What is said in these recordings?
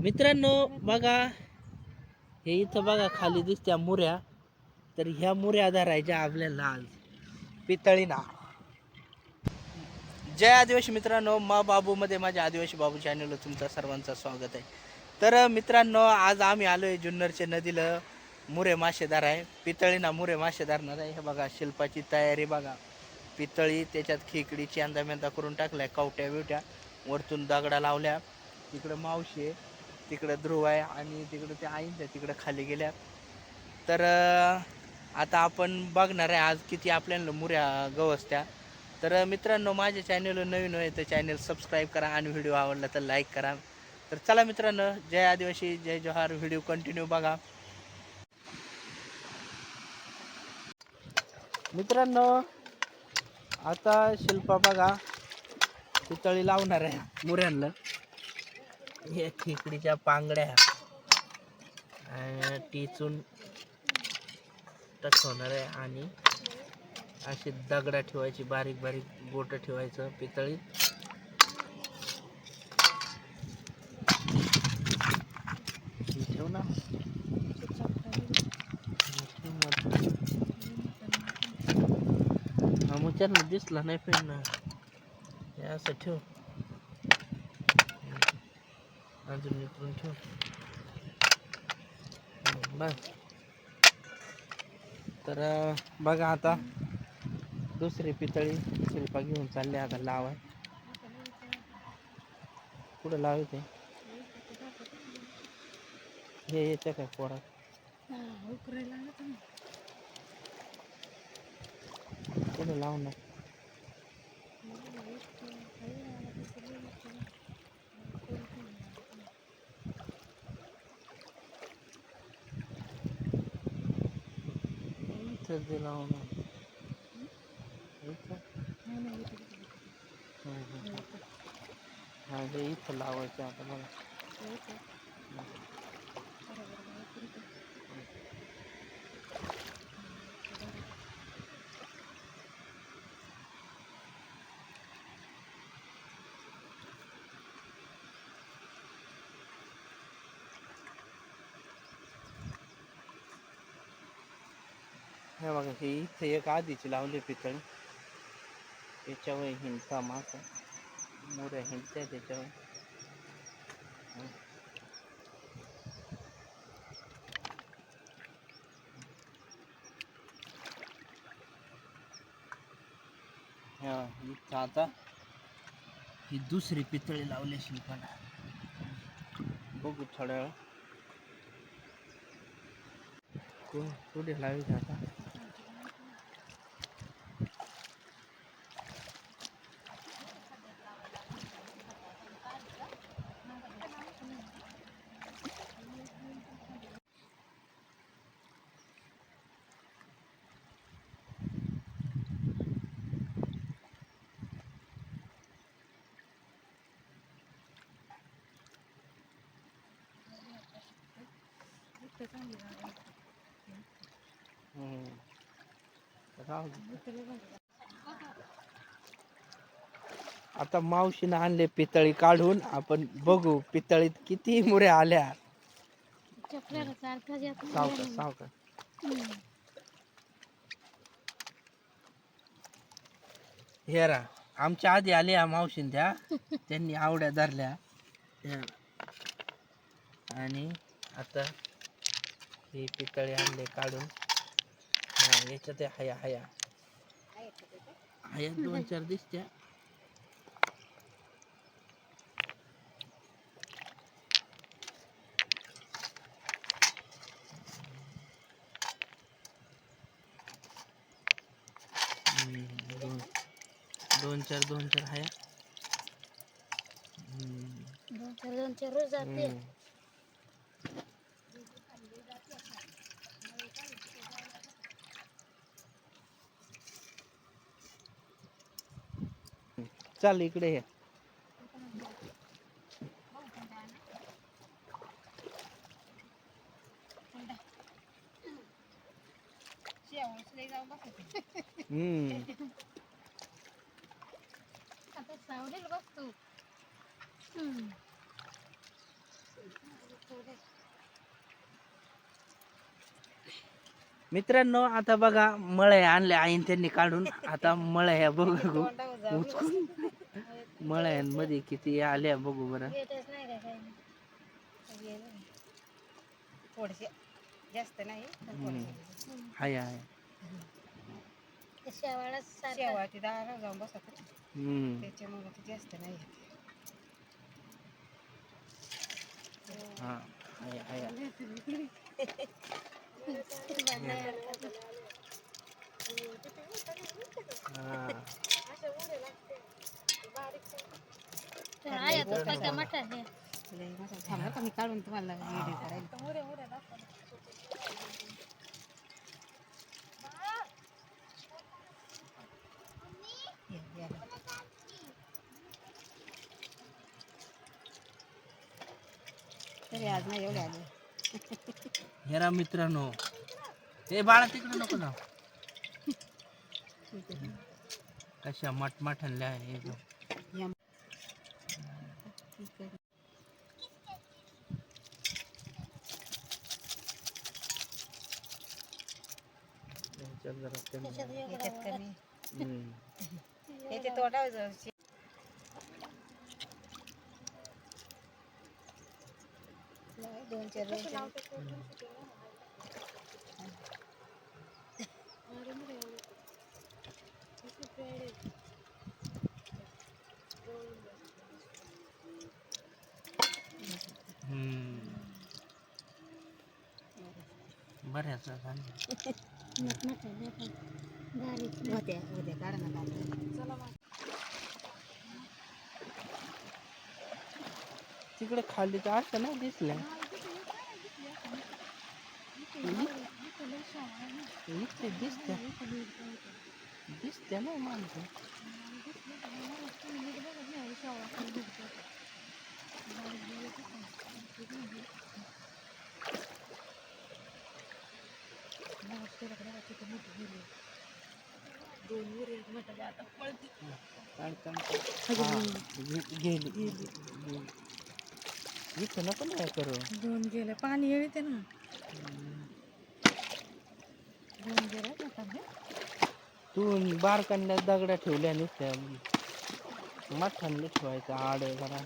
मित्रांनो बघा. हे इथं बघा खाली दिसत्या मुऱ्या. तर ह्या मुऱ्या धरायच्या आपल्याला आज. पितळी ना. जय आदिवासी मित्रांनो मा बाबूमध्ये माझ्या आदिवासी बाबू चॅनलवर तुमचं सर्वांचं स्वागत आहे. तर मित्रांनो आज आम्ही आलोय जुन्नरच्या नदीला. मुरे मासेदार आहे. पितळी ना मुरे मासे धरणार आहे. हे बघा शिल्पाची तयारी बघा. पितळी त्याच्यात खेकडी चांदा मेंदा करून टाकलाय कवट्या बिवट्या. वरतून दगडा लावल्या. तिकडं मावशी आहे तिकडं ध्रुव आहे आणि तिकडं ते आईन तिकडं खाली गेल्या. तर आता आपण बघणार आहे आज किती आपल्याला मुऱ्या गवसत्या. तर मित्रांनो माझ्या चॅनलवर नवीन आहे तर चॅनल सबस्क्राईब करा आणि व्हिडिओ आवडला तर लाईक करा. तर चला मित्रांनो जय आदिवासी जय जोहार व्हिडिओ कंटिन्यू बघा. मित्रांनो आता शिल्पा बघा पितळी लावणार आहे मुऱ्यांना. हे खेकडीच्या पांगड्या. टिचून टिचून टकवणार आहे आणि अशी दगडा ठेवायची बारीक बारीक बोट ठेवायचं पितळीत ही ठेव ना ठेव मग. हा मग त्यांना दिसला नाही पण ना हे असं ठेव. अजून इकडून ठेव. बर बस. तर बघा आता दुसरी पितळी शिल्पा घेऊन चालले आता लावाय. कुठं लावायचे हे येते काय पोरात? कुठं लावणार इथं ते लावणार इथं हं, हं. हा हे इथं लावायचं आता मला हे हे इथं एक आधीची लावली पितळी. त्याच्यावर हिंडता मासा मोऱ्या हिंडत्या त्याच्यावर हा इथं आता ही दुसरी पितळी लावली शिल्पाला बघू थोड्या वेळ. कु- कुठे लावायची आता मावशीनं आणले पितळी काढून आपण बघू पितळीत किती मुऱ्या आल्या. सावका सावका हेरा आमच्या आधी आल्या मावशीन त्या. त्यांनी आवड्या धरल्या. आणि आता हे पितळे आणले काढून. हा, याच्यात आहे हया हया. हया दोन चार दिसत्या. दोन दोन चार दोन चार हया. हम्म, हम्म. चल इकडे ये हम्म. चल इकडे ये. मित्रांनो आता बघा मळे आणल्या आईन त्यांनी काढून. आता मळे बघू. उचकून. मळ्यांमध्ये किती आल्या बघू बरं. येतच नाही काय काही गेलं थोडेसे जास्त नाही पण थोडेसे. हाय हाय. शेवाळा सारखा जाऊन बसत हम्म. त्याच्यामुळे ते जास्त नाही येत. हा. हाय हाय. मी काढून तुम्हाला तरी आज नाही एवढे आले. हेरा मित्रांनो. हे बाळा तिकडे नको ना कशा मटमठनल्या आहे एकदम या. याच्यात जरा कमी त्याच्यात आहे. वेगळा याच्यात कमी. हम्म. याचे तोडायचं दोन चार बऱ्याच झाल्या. मटमटा वेगळा. बारीक होत्या उद्या काढा ना काढता. तिकडे खाली तर असं नाही दिसल्या इथे दिसते ना माणसं काढ, काढ, काढ. हा, गे- गेली गेली. इथं नको ना करू दोन गेले पाणी येते ना दोन गेले तू बारकांना दगड्या ठेवल्या नुसत्या. मठांना ठेवायचं आड जरा.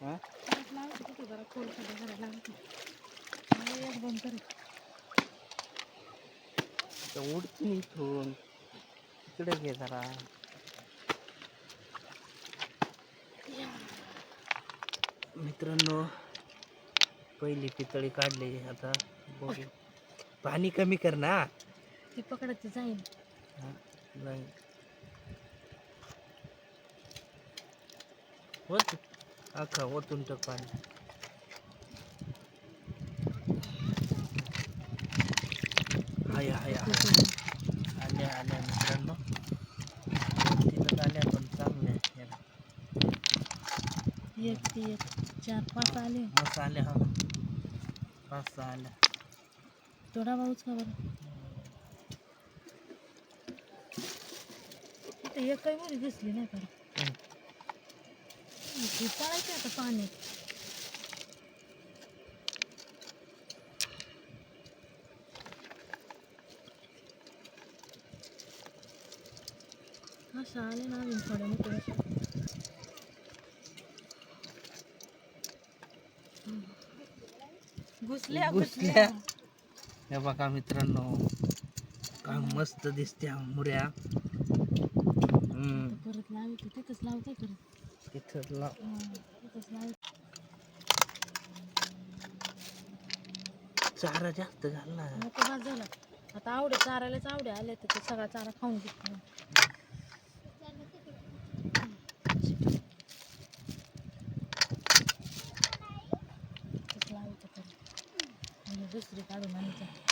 हा? परत तर इथून. तिकडे घे जरा. मित्रांनो पहिली पितळी काढली. आता पाणी कमी कर ना. ती पकडत जाईल हा, नाही होत. अख्खा ओतून टाक पाणी. हाय हाय. आल्या आल्या मित्रांनो. तिथं आल्या पण चांगल्या आहेत. एक ती एक चार पाच आले. मस्त आल्या हा. पाच सहा आल्या. थोडा भाऊच का इथे एक काही मुली दिसली नाही पळायची आता पाण्यात असं आले ना अजून थोड्या मोठ्या घुसल्या. घुसल्या. हे बघा मित्रांनो काय मस्त दिसत्या मुऱ्या. हम्म. परत लावते तिथंच लावते परत. तिथं लाव. तिथंच चारा जास्त घालला नको बाद झाला. आता आवडे चारायलाच आवडे आले तर ते सगळा चारा खाऊन घेतला लावते परत. आणि दुसरी काढून आणायचं.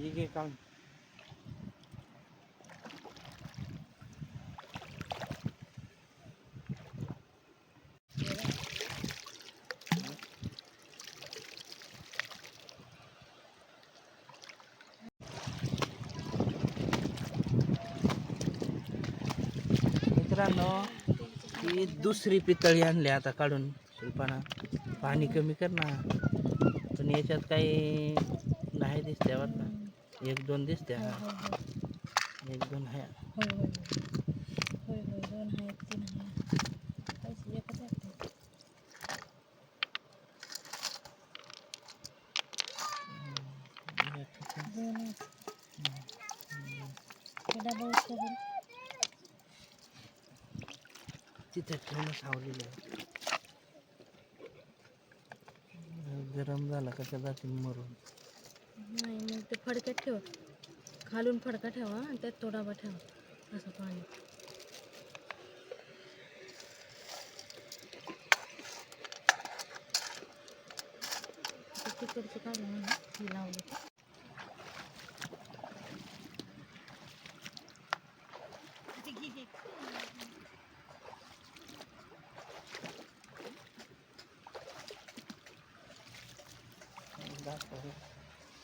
ठीक आहे काम. मित्रांनो ही दुसरी पितळी आणली आता काढून शिल्पाना. पाणी कमी कर ना. पण याच्यात काही नाही दिसते वाटतं. एक दोन दिसते. एक दोन आहे होय, होय, होय. होय, होय, दोन तीन. पैसे एकच आहेत. दोन डबा. तिथे ठेवून सावलेलं आहे. गरम झाला का त्या जातील मरून फडक्यात ठेवा. खालून फडका ठेवा आणि त्यात तो ठेवा. असं पाणी. तिकडचं काढून लावलं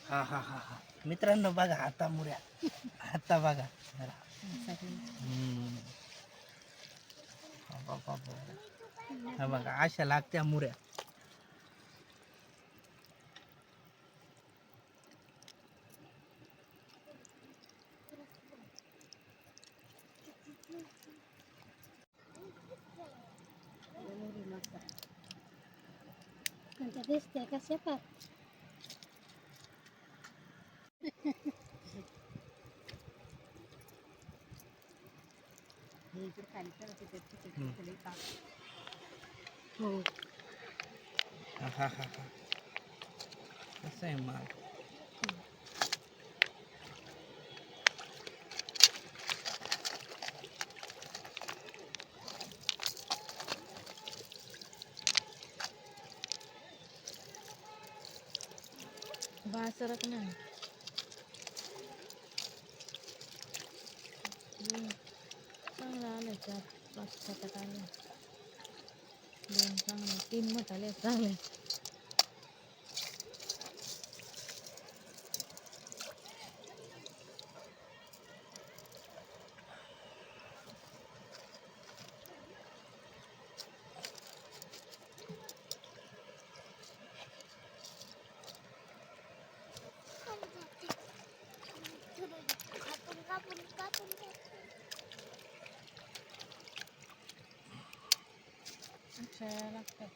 हा हा हा हा मित्रांनो बघा आता मुऱ्या आता बघा जरा. हम्म. हा बघा अशा लागत्या मुऱ्या दिसते कसे पार हो हा हा हा हा आहे माल बासरत नाही. चार पाच सात आले दोन चांगले तीन मटाले चांगले लागतात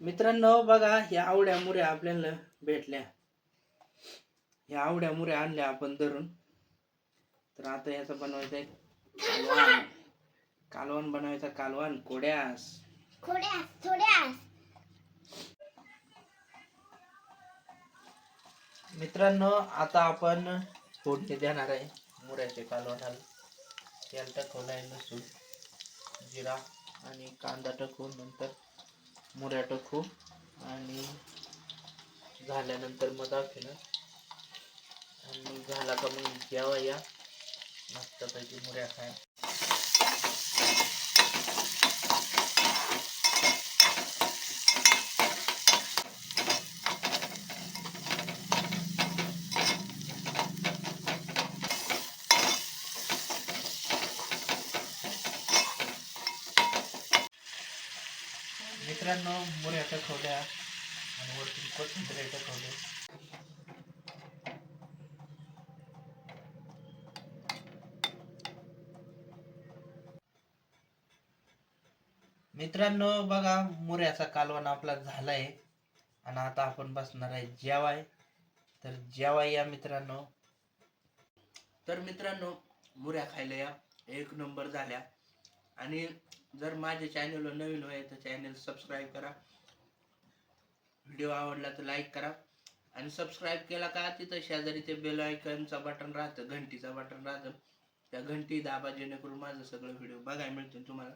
मित्रांनो बघा ह्या आवड्या मुऱ्या आपल्याला भेटल्या. ह्या आवड्या मुऱ्या आणल्या आपण धरून. तर आता ह्याचं बनवायचं आहे कालवण. बनवायचा कालवण कोड्यास. मित्रांनो आता आपण फोडणी देणार आहे. मुऱ्याचे कालवणाला तेल टाकवलं आहे लसूण जिरा आणि कांदा टाकू नंतर मुऱ्या टाकू आणि झाल्यानंतर मग दाखवेल आणि झाला का मग घ्यावा या मस्तपैकी मुऱ्या खाय. मित्रांनो मुऱ्या टाकवल्या आणि वरतून कोथिंबीर टाकवले मित्रांनो बघा मुऱ्याचा कालवण आपला झालाय आणि आता आपण बसणार आहे जेवाय. तर जेवाय या मित्रांनो. तर मित्रांनो मुऱ्या खायला या. एक नंबर झाल्या. आणि जर माझ्या चॅनलवर नवीन होय तर चॅनल सबस्क्राईब करा. व्हिडिओ आवडला तर लाईक करा. आणि सबस्क्राईब केला का तिथं शेजारी ते बेल आयकनचं बटन राहतं घंटीचं बटन राहतं. त्या घंटी दाबा जेणेकरून माझं सगळं व्हिडिओ बघायला मिळतील तुम्हाला.